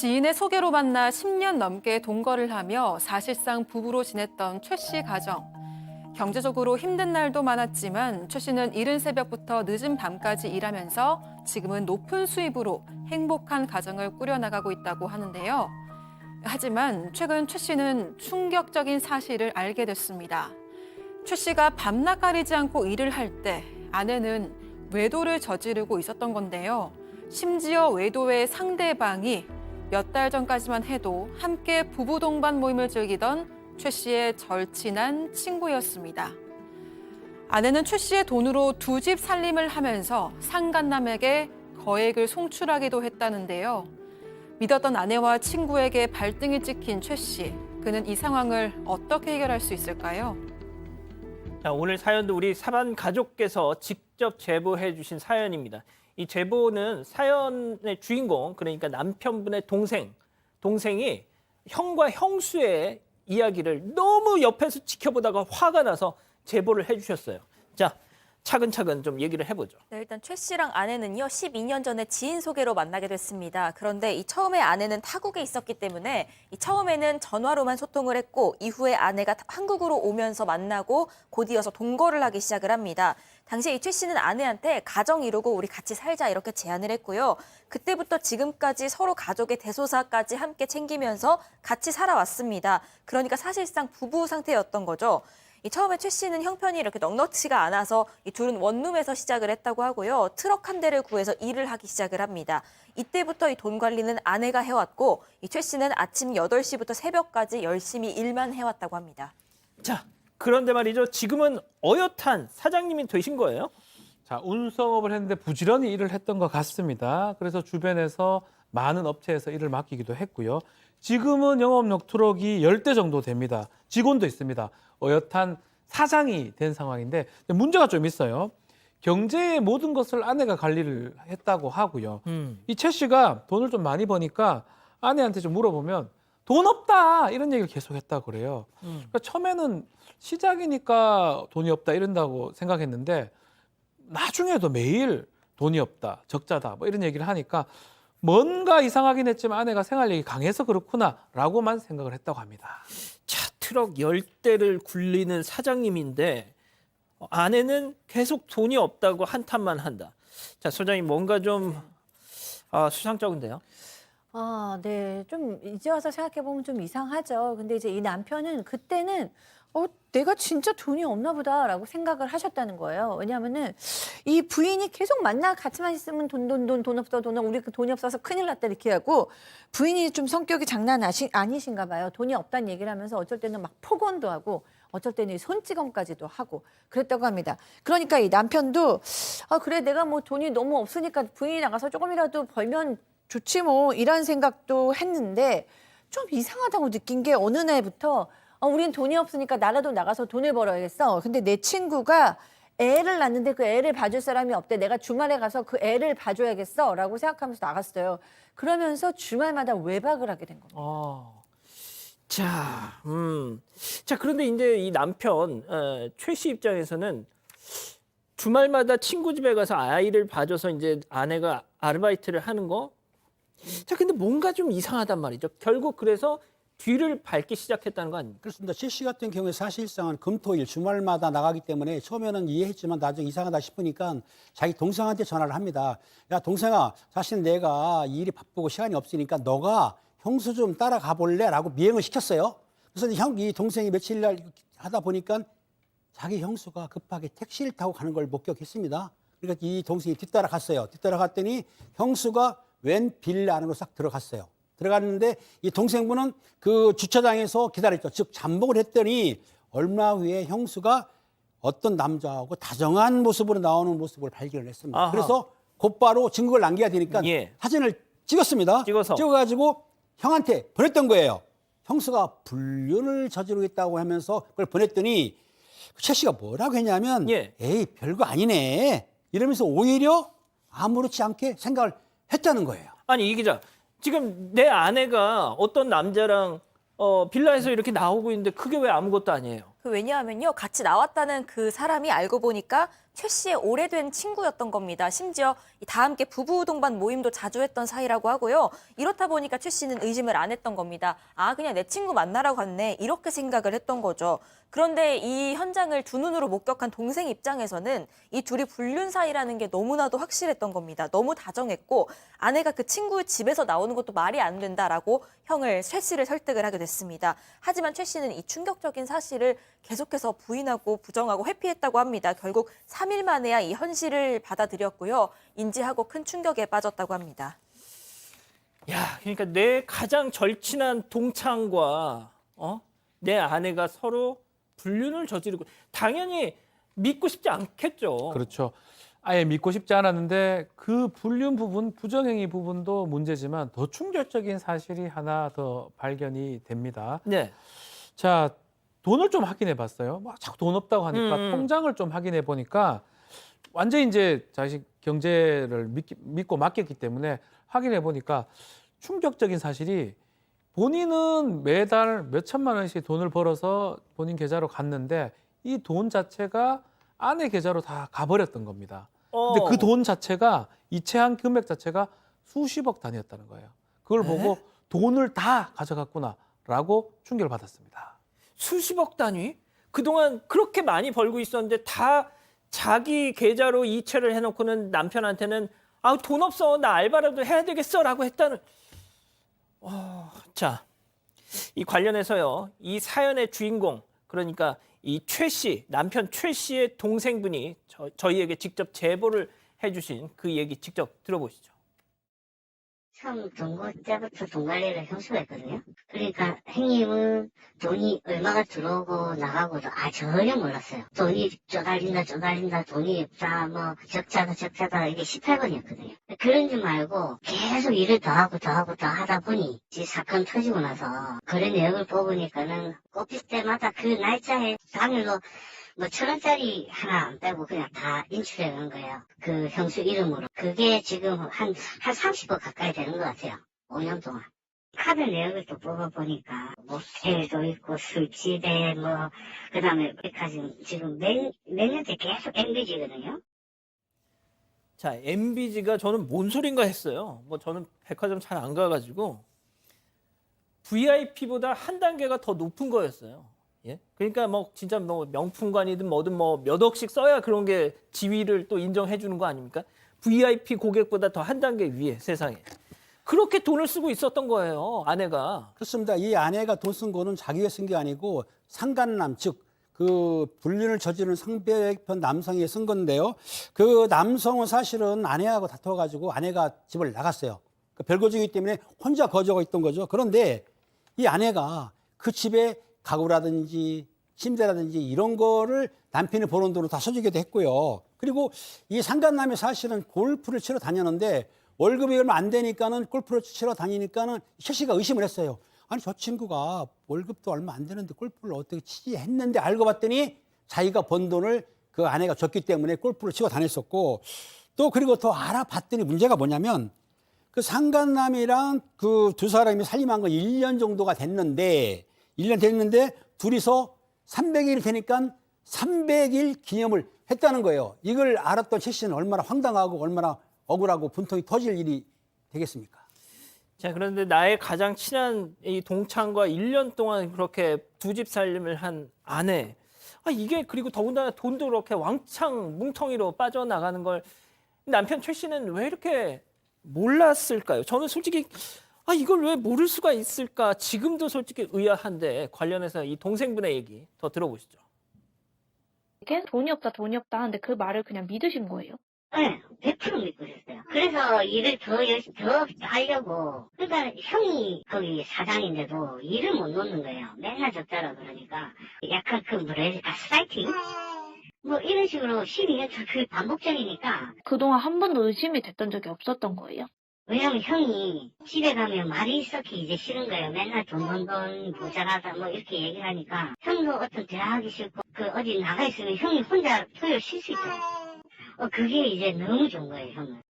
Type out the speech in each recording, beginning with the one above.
지인의 소개로 만나 10년 넘게 동거를 하며 사실상 부부로 지냈던 최 씨 가정. 경제적으로 힘든 날도 많았지만 최 씨는 이른 새벽부터 늦은 밤까지 일하면서 지금은 높은 수입으로 행복한 가정을 꾸려나가고 있다고 하는데요. 하지만 최근 최 씨는 충격적인 사실을 알게 됐습니다. 최 씨가 밤낮 가리지 않고 일을 할 때 아내는 외도를 저지르고 있었던 건데요. 심지어 외도의 상대방이 몇 달 전까지만 해도 함께 부부 동반 모임을 즐기던 최 씨의 절친한 친구였습니다. 아내는 최 씨의 돈으로 두 집 살림을 하면서 상간남에게 거액을 송출하기도 했다는데요. 믿었던 아내와 친구에게 발등이 찍힌 최 씨. 그는 이 상황을 어떻게 해결할 수 있을까요? 자, 오늘 사연도 우리 사반 가족께서 직접 제보해 주신 사연입니다. 이 제보는 사연의 주인공, 그러니까 남편분의 동생, 동생이 형과 형수의 이야기를 너무 옆에서 지켜보다가 화가 나서 제보를 해 주셨어요. 자, 차근차근 좀 얘기를 해보죠. 네, 일단 최 씨랑 아내는요 12년 전에 지인 소개로 만나게 됐습니다. 그런데 이 처음에 아내는 타국에 있었기 때문에 이 처음에는 전화로만 소통을 했고 이후에 아내가 한국으로 오면서 만나고 곧이어서 동거를 하기 시작을 합니다. 당시에 이 최 씨는 아내한테 가정 이루고 우리 같이 살자 이렇게 제안을 했고요. 그때부터 지금까지 서로 가족의 대소사까지 함께 챙기면서 같이 살아왔습니다. 그러니까 사실상 부부 상태였던 거죠. 이 처음에 최 씨는 형편이 이렇게 넉넉치가 않아서 이 둘은 원룸에서 시작을 했다고 하고요. 트럭 한 대를 구해서 일을 하기 시작을 합니다. 이때부터 이 돈 관리는 아내가 해왔고 이최 씨는 아침 8시부터 새벽까지 열심히 일만 해왔다고 합니다. 자, 그런데 말이죠. 지금은 어엿한 사장님이 되신 거예요? 자, 운송업을 했는데 부지런히 일을 했던 것 같습니다. 그래서 주변에서 많은 업체에서 일을 맡기기도 했고요. 지금은 영업력 트럭이 10대 정도 됩니다. 직원도 있습니다. 어엿한 사장이 된 상황인데 문제가 좀 있어요. 경제의 모든 것을 아내가 관리를 했다고 하고요. 음. 이최 씨가 돈을 좀 많이 버니까 아내한테 좀 물어보면 돈 없다 이런 얘기를 계속 했다고 그래요. 음. 그러니까 처음에는 시작이니까 돈이 없다 이런다고 생각했는데 나중에도 매일 돈이 없다 적자다 뭐 이런 얘기를 하니까 뭔가 이상하긴 했지만 아내가 생활력이 강해서 그렇구나라고만 생각을 했다고 합니다. 차 트럭 열대를 굴리는 사장님인데 어, 아내는 계속 돈이 없다고 한탄만 한다. 자, 소장님 뭔가 좀 아, 수상쩍은데요. 아, 네. 좀 이제 와서 생각해 보면 좀 이상하죠. 근데 이제 이 남편은 그때는 어, 내가 진짜 돈이 없나 보다라고 생각을 하셨다는 거예요. 왜냐하면은 이 부인이 계속 만나 같이만 있으면 돈, 돈, 돈, 돈 없어, 돈 없어, 우리 그 돈이 없어서 큰일 났다 이렇게 하고 부인이 좀 성격이 장난 아시, 아니신가 봐요. 돈이 없다는 얘기를 하면서 어쩔 때는 막 폭언도 하고 어쩔 때는 손찌검까지도 하고 그랬다고 합니다. 그러니까 이 남편도 아, 그래 내가 뭐 돈이 너무 없으니까 부인이 나가서 조금이라도 벌면 좋지 뭐 이런 생각도 했는데 좀 이상하다고 느낀 게 어느 날부터 어, 우린 돈이 없으니까 나라도 나가서 돈을 벌어야겠어. 근데 내 친구가 애를 낳는데 그 애를 봐줄 사람이 없대. 내가 주말에 가서 그 애를 봐줘야겠어. 라고 생각하면서 나갔어요. 그러면서 주말마다 외박을 하게 된 겁니다. 아, 자, 음. 자, 그런데 이제 이 남편 어, 최씨 입장에서는 주말마다 친구 집에 가서 아이를 봐줘서 이제 아내가 아르바이트를 하는 거. 자, 근데 뭔가 좀 이상하단 말이죠. 결국 그래서 뒤를 밟기 시작했다는 거 아닙니까? 그렇습니다. 최씨 같은 경우에 사실상은 금토일 주말마다 나가기 때문에 처음에는 이해했지만 나중에 이상하다 싶으니까 자기 동생한테 전화를 합니다. 야 동생아 사실 내가 일이 바쁘고 시간이 없으니까 너가 형수 좀 따라가 볼래?라고 미행을 시켰어요. 그래서 형 이 동생이 며칠 날 하다 보니까 자기 형수가 급하게 택시를 타고 가는 걸 목격했습니다. 그러니까 이 동생이 뒤따라 갔어요. 뒤따라 갔더니 형수가 웬 빌라 안으로 싹 들어갔어요. 들어갔는데 이 동생분은 그 주차장에서 기다렸죠. 즉 잠복을 했더니 얼마 후에 형수가 어떤 남자하고 다정한 모습으로 나오는 모습을 발견을 했습니다. 아하. 그래서 곧바로 증거를 남겨야 되니까 예. 사진을 찍었습니다. 찍어서. 찍어가지고 형한테 보냈던 거예요. 형수가 불륜을 저지르겠다고 하면서 그걸 보냈더니 최 씨가 뭐라고 했냐면 예. 에이 별거 아니네 이러면서 오히려 아무렇지 않게 생각을 했다는 거예요. 아니 이 기자 지금 내 아내가 어떤 남자랑 어, 빌라에서 이렇게 나오고 있는데 그게 왜 아무것도 아니에요? 그 왜냐하면요 같이 나왔다는 그 사람이 알고 보니까 최 씨의 오래된 친구였던 겁니다. 심지어 이다 함께 부부 동반 모임도 자주 했던 사이라고 하고요. 이렇다 보니까 최 씨는 의심을 안 했던 겁니다. 아 그냥 내 친구 만나러 갔네 이렇게 생각을 했던 거죠. 그런데 이 현장을 두 눈으로 목격한 동생 입장에서는 이 둘이 불륜 사이라는 게 너무나도 확실했던 겁니다. 너무 다정했고 아내가 그 친구 집에서 나오는 것도 말이 안 된다라고 형을 최 씨를 설득을 하게 됐습니다. 하지만 최 씨는 이 충격적인 사실을 계속해서 부인하고 부정하고 회피했다고 합니다. 결국 3일 만에야 이 현실을 받아들였고요. 인지하고 큰 충격에 빠졌다고 합니다. 야, 그러니까 내 가장 절친한 동창과 어? 내 아내가 서로 불륜을 저지르고 당연히 믿고 싶지 않겠죠. 그렇죠. 아예 믿고 싶지 않았는데 그 불륜 부분, 부정행위 부분도 문제지만 더 충격적인 사실이 하나 더 발견이 됩니다. 네. 자, 돈을 좀 확인해 봤어요. 막 자꾸 돈 없다고 하니까 음. 통장을 좀 확인해 보니까 완전히 이제 자식 경제를 믿, 믿고 맡겼기 때문에 확인해 보니까 충격적인 사실이 본인은 매달 몇 천만 원씩 돈을 벌어서 본인 계좌로 갔는데 이 돈 자체가 아내 계좌로 다 가버렸던 겁니다. 근데 어. 그돈 자체가 이체한 금액 자체가 수십억 단위였다는 거예요. 그걸 네? 보고 돈을 다 가져갔구나라고 충격을 받았습니다. 수십억 단위? 그동안 그렇게 많이 벌고 있었는데 다 자기 계좌로 이체를 해놓고는 남편한테는 아 돈 없어 나 알바라도 해야 되겠어 라고 했다는. 어, 자, 이 관련해서요 이 사연의 주인공 그러니까 이 최 씨 남편 최 씨의 동생분이 저, 저희에게 직접 제보를 해주신 그 얘기 직접 들어보시죠. 처음 동거 때부터 돈 관리를 형수가 했거든요. 그러니까 형님은 돈이 얼마가 들어오고 나가고도 아 전혀 몰랐어요. 돈이 쪼달린다 쪼달린다 돈이 없다 뭐 적자다 적자다 이게 18번이었거든요. 그런 줄 말고 계속 일을 더 하고 더 하고 더 하다 보니 이 사건 터지고 나서 거래 내역을 보니까는 꼽힐 때마다 그 날짜에 당일로 뭐 천 원짜리 하나 안 빼고 그냥 다 인출해 놓은 거예요. 그 형수 이름으로. 그게 지금 한, 한 30억 가까이 되는 것 같아요. 5년 동안. 카드 내역을 또 뽑아보니까 모텔도 있고 술집에 뭐 그 다음에 백화점 지금 몇, 몇 년째 계속 MBG거든요. 자, MBG가 저는 뭔 소린가 했어요. 뭐 저는 백화점 잘 안 가가지고 VIP보다 한 단계가 더 높은 거였어요. 예? 그러니까 뭐 진짜 뭐 명품관이든 뭐든 뭐 몇 억씩 써야 그런 게 지위를 또 인정해 주는 거 아닙니까? VIP 고객보다 더 한 단계 위에 세상에. 그렇게 돈을 쓰고 있었던 거예요, 아내가. 그렇습니다. 이 아내가 돈 쓴 거는 자기가 쓴 게 아니고 상간남 즉 그 불륜을 저지른 상대편 남성이 쓴 건데요. 그 남성은 사실은 아내하고 다퉈가지고 아내가 집을 나갔어요. 그 별거지기 때문에 혼자 거주하고 있던 거죠. 그런데 이 아내가 그 집에 가구라든지 침대라든지 이런 거를 남편이 버는 돈으로 다 써주기도 했고요. 그리고 이 상간남이 사실은 골프를 치러 다녔는데 월급이 얼마 안 되니까는 골프를 치러 다니니까는 최 씨가 의심을 했어요. 아니 저 친구가 월급도 얼마 안 되는데 골프를 어떻게 치지 했는데 알고 봤더니 자기가 번 돈을 그 아내가 줬기 때문에 골프를 치고 다녔었고 또 그리고 더 알아봤더니 문제가 뭐냐면 그 상간남이랑 그 두 사람이 살림한 건 1년 정도가 됐는데 1년 됐는데 둘이서 300일 되니까 300일 기념을 했다는 거예요. 이걸 알았던 최 씨는 얼마나 황당하고 얼마나 억울하고 분통이 터질 일이 되겠습니까? 자, 그런데 나의 가장 친한 이 동창과 1년 동안 그렇게 두 집 살림을 한 아내. 아, 이게 그리고 더군다나 돈도 그렇게 왕창 뭉텅이로 빠져나가는 걸 남편 최 씨는 왜 이렇게 몰랐을까요? 저는 솔직히 아, 이걸 왜 모를 수가 있을까? 지금도 솔직히 의아한데 관련해서 이 동생분의 얘기 더 들어보시죠. 계속 돈이 없다, 돈이 없다 하는데 그 말을 그냥 믿으신 거예요? 네, 100% 믿고 있었어요. 그래서 일을 더 열심히, 더 하려고. 그러니까 형이 거기 사장인데도 일을 못 놓는 거예요. 맨날 적자라 그러니까. 약간 그 뭐라 해야 돼, 가스라이팅? 뭐 이런 식으로 12년 차그 반복적이니까. 그동안 한 번도 의심이 됐던 적이 없었던 거예요? 왜냐면 형이 집에 가면 말이 썩기 이제 싫은 거예요. 맨날 돈, 돈, 돈, 부자라다 뭐 이렇게 얘기를 하니까. 형도 어떤 대화하기 싫고, 그 어디 나가 있으면 형이 혼자 토요일 쉴 수 있거든요. 어, 그게 이제 너무 좋은 거예요, 형은.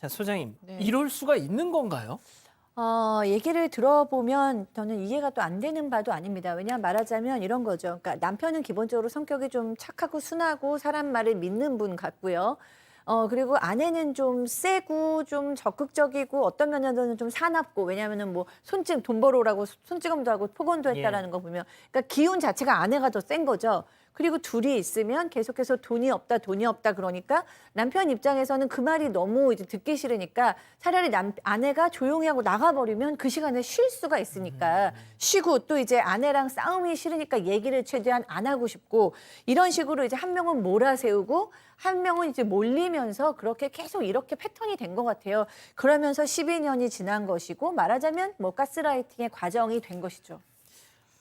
자, 소장님. 네. 이럴 수가 있는 건가요? 어, 얘기를 들어보면 저는 이해가 또 안 되는 바도 아닙니다. 왜냐하면 말하자면 이런 거죠. 그러니까 남편은 기본적으로 성격이 좀 착하고 순하고 사람 말을 믿는 분 같고요. 어, 그리고 아내는 좀 세고 좀 적극적이고 어떤 면에서는 좀 사납고 왜냐하면은 뭐 손찌 돈 벌어오라고 손찌검도 하고 폭언도 했다라는 거 보면 그러니까 기운 자체가 아내가 더 센 거죠. 그리고 둘이 있으면 계속해서 돈이 없다, 돈이 없다 그러니까 남편 입장에서는 그 말이 너무 이제 듣기 싫으니까 차라리 남, 아내가 조용히 하고 나가버리면 그 시간에 쉴 수가 있으니까 쉬고 또 이제 아내랑 싸움이 싫으니까 얘기를 최대한 안 하고 싶고 이런 식으로 이제 한 명은 몰아세우고 한 명은 이제 몰리면서 그렇게 계속 이렇게 패턴이 된 것 같아요. 그러면서 12년이 지난 것이고 말하자면 뭐 가스라이팅의 과정이 된 것이죠.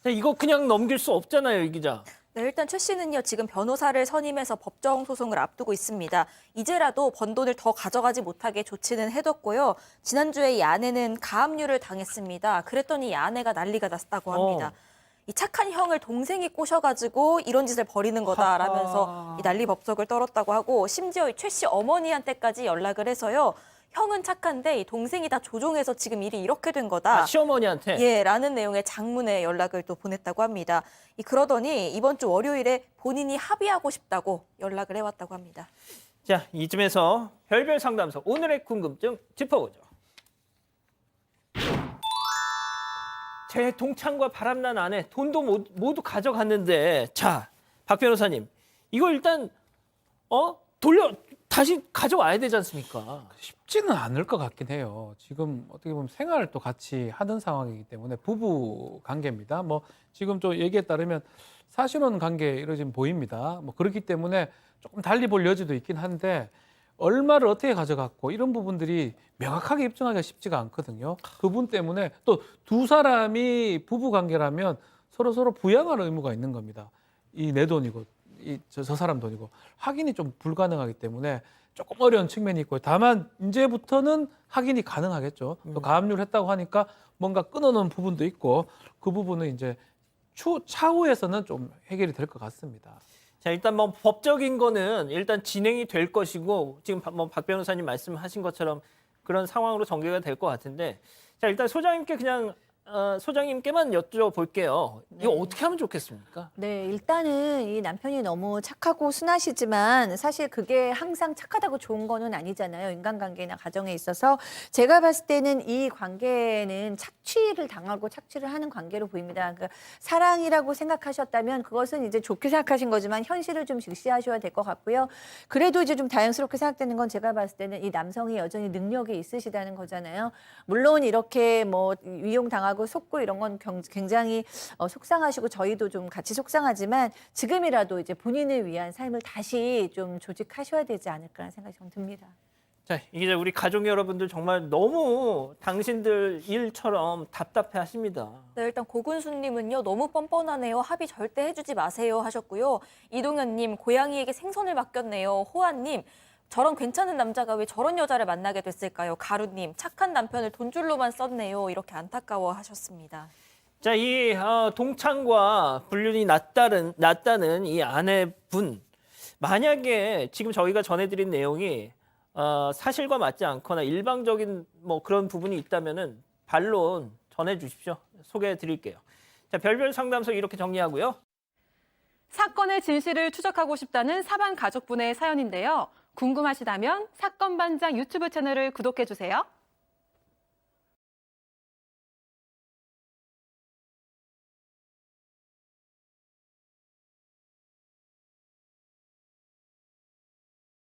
자, 이거 그냥 넘길 수 없잖아요, 이 기자. 네, 일단 최 씨는요, 지금 변호사를 선임해서 법정 소송을 앞두고 있습니다. 이제라도 번 돈을 더 가져가지 못하게 조치는 해뒀고요. 지난주에 이 아내는 가압류를 당했습니다. 그랬더니 이 아내가 난리가 났다고 합니다. 어. 이 착한 형을 동생이 꼬셔가지고 이런 짓을 벌이는 거다라면서. 이 난리 법석을 떨었다고 하고 심지어 최 씨 어머니한테까지 연락을 해서요. 형은 착한데 이 동생이 다 조종해서 지금 일이 이렇게 된 거다. 아, 시어머니한테. 예, 라는 내용의 장문의 연락을 또 보냈다고 합니다. 이 그러더니 이번 주 월요일에 본인이 합의하고 싶다고 연락을 해왔다고 합니다. 자, 이쯤에서 별별 상담소 오늘의 궁금증 짚어보죠. 제 동창과 바람난 아내 돈도 모- 모두 가져갔는데 자, 박 변호사님. 이거 일단 어? 돌려 다시 가져와야 되지 않습니까? 쉽지는 않을 것 같긴 해요. 지금 어떻게 보면 생활을 또 같이 하는 상황이기 때문에 부부 관계입니다. 뭐 지금 또 얘기에 따르면 사실혼 관계 이러지금 보입니다. 뭐 그렇기 때문에 조금 달리 볼 여지도 있긴 한데 얼마를 어떻게 가져갔고 이런 부분들이 명확하게 입증하기가 쉽지가 않거든요. 그분 때문에 또 두 사람이 부부 관계라면 서로 서로 부양할 의무가 있는 겁니다. 이 내 돈이고 이저 사람 돈이고 확인이 좀 불가능하기 때문에 조금 어려운 측면이 있고요. 다만 이제부터는 확인이 가능하겠죠. 또 가압류를 했다고 하니까 뭔가 끊어놓은 부분도 있고 그 부분은 이제 추, 차후에서는 좀 해결이 될 것 같습니다. 자, 일단 뭐 법적인 거는 일단 진행이 될 것이고 지금 뭐박 변호사님 말씀하신 것처럼 그런 상황으로 전개가 될 것 같은데 자, 일단 소장님께 그냥 어, 소장님께만 여쭤볼게요. 이거 어떻게 하면 좋겠습니까? 네, 일단은 이 남편이 너무 착하고 순하시지만 사실 그게 항상 착하다고 좋은 거는 아니잖아요. 인간관계나 가정에 있어서 제가 봤을 때는 이 관계는 착취를 당하고 착취를 하는 관계로 보입니다. 그러니까 사랑이라고 생각하셨다면 그것은 이제 좋게 생각하신 거지만 현실을 좀 직시하셔야 될 것 같고요. 그래도 이제 좀 다양스럽게 생각되는 건 제가 봤을 때는 이 남성이 여전히 능력이 있으시다는 거잖아요. 물론 이렇게 뭐 위용 당하고 속고 이런 건 경- 굉장히 어, 속상하시고 저희도 좀 같이 속상하지만 지금이라도 이제 본인을 위한 삶을 다시 좀 조직하셔야 되지 않을까라는 생각이 좀 듭니다. 자, 이제 우리 가족 여러분들 정말 너무 당신들 일처럼 답답해 하십니다. 네, 일단 고근수님은요 너무 뻔뻔하네요. 합의 절대 해주지 마세요 하셨고요. 이동현님 고양이에게 생선을 맡겼네요. 호아님 저런 괜찮은 남자가 왜 저런 여자를 만나게 됐을까요? 가루님 착한 남편을 돈줄로만 썼네요. 이렇게 안타까워 하셨습니다. 자, 이 어, 동창과 불륜이 났다는 났다는 이 아내분 만약에 지금 저희가 전해드린 내용이 어, 사실과 맞지 않거나 일방적인 뭐 그런 부분이 있다면은 반론 전해주십시오. 소개해 드릴게요. 자, 별별 상담소 이렇게 정리하고요. 사건의 진실을 추적하고 싶다는 사반 가족분의 사연인데요. 궁금하시다면 사건 반장 유튜브 채널을 구독해 주세요.